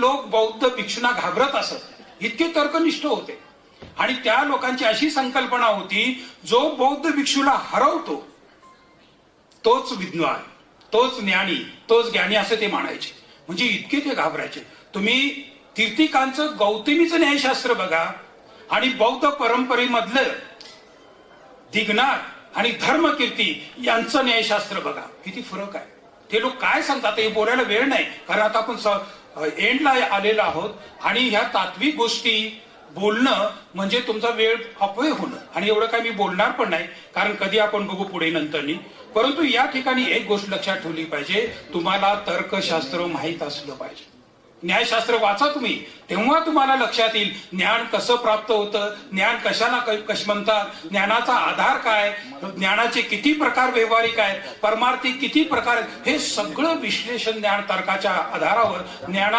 लोक बौद्ध भिक्षूंना घाबरत असत. इतके तर्कनिष्ठ होते. आणि त्या लोकांची अशी संकल्पना होती जो बौद्ध भिक्षूला हरवतो तोच विद्वान तोच ज्ञानी तोच ज्ञानी असं ते मानायचे म्हणजे इतके ते घाबरायचे. तुम्ही तीर्थिकांचं गौतमीचं न्यायशास्त्र बघा आणि बौद्ध परंपरेमधलं दिग्नाथ आणि धर्मकीर्ती यांचं न्यायशास्त्र बघा. किती फरक आहे. ते लोक काय सांगतात हे बोलायला वेळ नाही. कारण आता आपण एंडला आलेलो आहोत. आणि ह्या तात्विक गोष्टी बोलणं म्हणजे तुमचा वेळ अपव्यय होणं. आणि एवढं काय मी बोलणार पण नाही कारण कधी आपण बघू पुढे नंतरनी परंतु या ठिकाणी एक गोष्ट लक्षात ठेवली पाहिजे तुम्हाला तर्कशास्त्र माहीत असलं पाहिजे. न्यायशास्त्र वाचा तुम्ही. तेव्हा तुम्हाला लक्षात येईल ज्ञान कसं प्राप्त होतं ज्ञान कशाला कश म्हणतात ज्ञानाचा आधार काय ज्ञानाचे किती प्रकार व्यवहारिक आहेत परमार्थी किती प्रकार आहेत हे सगळं विश्लेषण ज्ञान तर्काच्या आधारावर ज्ञाना